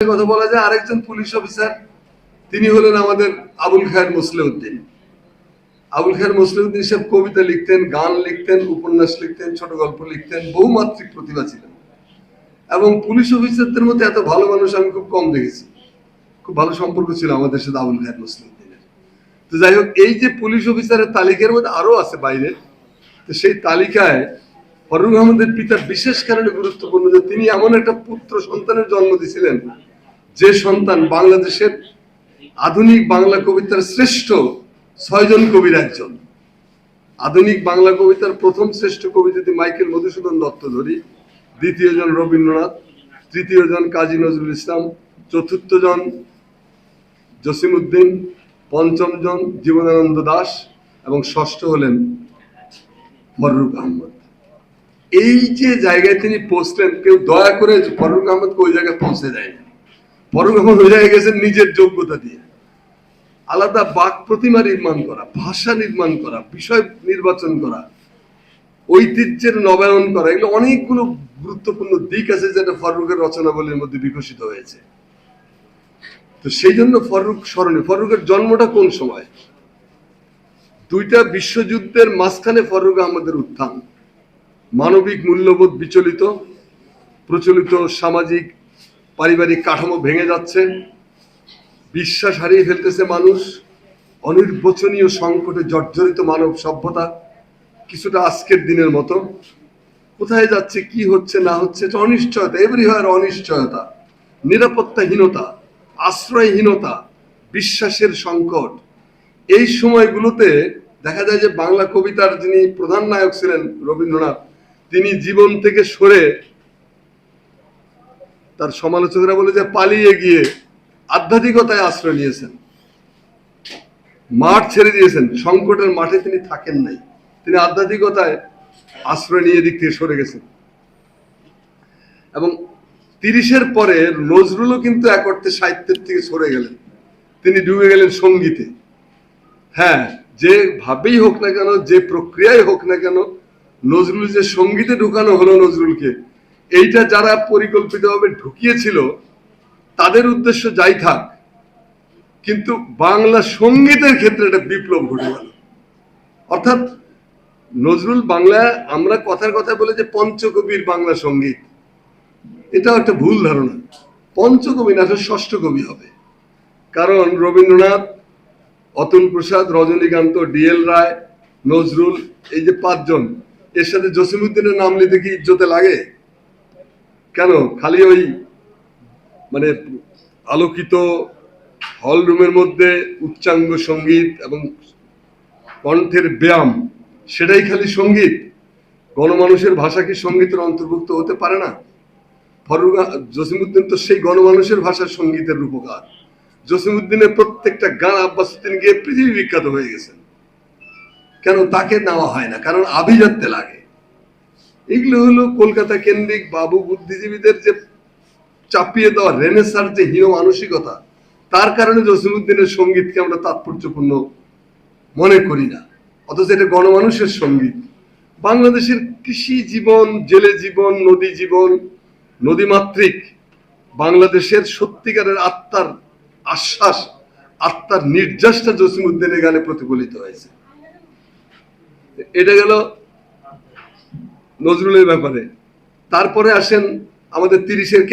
কথা বলা যায়, আরেকজন পুলিশ অফিসার, তিনি হলেন আমাদের আবুল খায়ের মুসলিউদ্দিন। আবুল খায়ের মুসলিউদ্দিন সব কবিতা লিখতেন, গান লিখতেন, উপন্যাস লিখতেন, ছোট গল্প লিখতেন, বহুমাত্রিক প্রতিভা ছিলেন। এবং পুলিশ অফিসারদের মধ্যে এত ভালো মানুষ আমি খুব কম দেখেছি। খুব ভালো সম্পর্ক ছিল আমাদের সাথে আবুল খায়ের মুসলিউদ্দিনের। তো যাই হোক, এই যে পুলিশ অফিসারের তালিকার মধ্যে আরও আছে বাইরে, তো সেই তালিকায় ফরুক আহমদের পিতা বিশেষ কারণে গুরুত্বপূর্ণ যে তিনি এমন একটা পুত্র সন্তানের জন্ম দিয়েছিলেন যে সন্তান বাংলাদেশের আধুনিক বাংলা কবিতার শ্রেষ্ঠ ছয়জন কবির একজন। আধুনিক বাংলা কবিতার প্রথম শ্রেষ্ঠ কবি যদি মাইকেল মধুসূদন দত্ত ধরি, দ্বিতীয় জন রবীন্দ্রনাথ, তৃতীয় জন কাজী নজরুল ইসলাম, চতুর্থ জন জসিমউদ্দিন, পঞ্চম জন জীবনানন্দ দাস এবং ষষ্ঠ হলেন ফররুক আহমদ। এই যে জায়গায় তিনি পৌঁছলেন, কেউ দয়া করে ফররুক আহমদকে ওই জায়গায় পৌঁছে দেয়নি। গেছেন নিজের যোগ্যতা দিয়ে। আলাদা বাক প্রতিমা নির্মাণ করা, ভাষা নির্মাণ করা, বিষয় নির্বাচন করা, ঐতিহ্যের নবায়ন করা, এগুলো অনেকগুলো গুরুত্বপূর্ণ দিক আছে যেটা ফররুকের রচনাবলীর মধ্যে বিকশিত হয়েছে। তো সেই জন্য ফররুক স্মরণীয়। ফররুকের জন্মটা কোন সময়? দুইটা বিশ্বযুদ্ধের মাঝখানে ফররুক আমাদের উত্থান। মানবিক মূল্যবোধ বিচলিত, প্রচলিত সামাজিক পারিবারিক কাঠামো ভেঙে যাচ্ছে, বিশ্বাস হারিয়ে ফেলতেছে মানুষ, অনির্বচনীয় সংকটে জর্জরিত মানব সভ্যতা, কিছুটা আজকের দিনের মতো। কোথায় যাচ্ছে, কি হচ্ছে, না হচ্ছে, এটা অনিশ্চয়তা এভরিহার অনিশ্চয়তা, নিরাপত্তাহীনতা, আশ্রয়হীনতা, বিশ্বাসের সংকট। এই সময়গুলোতে দেখা যায় যে বাংলা কবিতার যিনি প্রধান নায়ক ছিলেন রবীন্দ্রনাথ, তিনি জীবন থেকে সরে তার সমালোচকরা বলে যে পালিয়ে গিয়ে আধ্যাত্মিকতায় আশ্রয় নিয়েছেন। মাঠ ছেড়ে দিয়েছেন। সংকটের মাঠে তিনি থাকেন নাই। তিনি আধ্যাত্মিকতায় আশ্রয় নিয়ে দিক থেকে সরে গেছেন। এবং তিরিশের পরে নজরুলও কিন্তু এক অর্থে সাহিত্যের থেকে সরে গেলেন। তিনি ডুবে গেলেন সঙ্গীতে। হ্যাঁ যে ভাবেই হোক না কেন, যে প্রক্রিয়ায় হোক না কেন, নজরুল যে সঙ্গীতে ঢুকানো হলো নজরুলকে এইটা যারা পরিকল্পিতভাবে ঢুকিয়েছিল, তাদের উদ্দেশ্য যাই থাক, কিন্তু বাংলা সঙ্গীতের ক্ষেত্রে একটা বিপ্লব ঘটে গেল। অর্থাৎ নজরুল বাংলা, আমরা কথার কথা বলে যে পঞ্চকবির বাংলা সংগীত, এটাও একটা ভুল ধারণা। পঞ্চকবি না আসলে ষষ্ঠ কবি হবে। কারণ রবীন্দ্রনাথ, অতুল প্রসাদ, রজনীকান্ত ডিএল রায়, নজরুল, এই যে পাঁচজন, এর সাথে জসিমুদ্দিনের নাম নিতে কি ইজ্জতে লাগে? কেন? খালি ওই মানে আলোকিত হল রুমের মধ্যে উচ্চাঙ্গ সংগীত এবং কণ্ঠের ব্যায়াম, সেটাই খালি সংগীত? গণমানুষের ভাষা কি সঙ্গীতের অন্তর্ভুক্ত হতে পারে না? ফরুক জসিমুদ্দিন তো সেই গণমানুষের ভাষার সঙ্গীতের রূপকার। জসিমুদ্দিনের প্রত্যেকটা গান আব্বাসুদ্দিন গিয়ে পৃথিবী বিখ্যাত হয়ে গেছেন। কেন তাকে নেওয়া হয় না? কারণ আভিজাত্যে লাগে। এগুলো হলো কলকাতা কেন্দ্রিক বাবু বুদ্ধিজীবীদের যে চাপিয়ে দেওয়া রেনেসার যে হীন মানসিকতা, তার কারণে জসিমুদ্দিনের সঙ্গীতকে আমরা তাৎপর্যপূর্ণ মনে করি না। অথচ এটা গণমানুষের সংগীত। বাংলাদেশের কৃষি জীবন, জেলে জীবন, নদী জীবন, নদীমাতৃক, বাংলাদেশের সত্যিকারের আত্মার আশ্বাস, আত্মার নির্যাসটা জসিমুদ্দিনের গানে প্রতিফলিত হয়েছে। এটা গেল নজরুলের ব্যাপারে। তারপরে আসেন আমাদের তিরিশের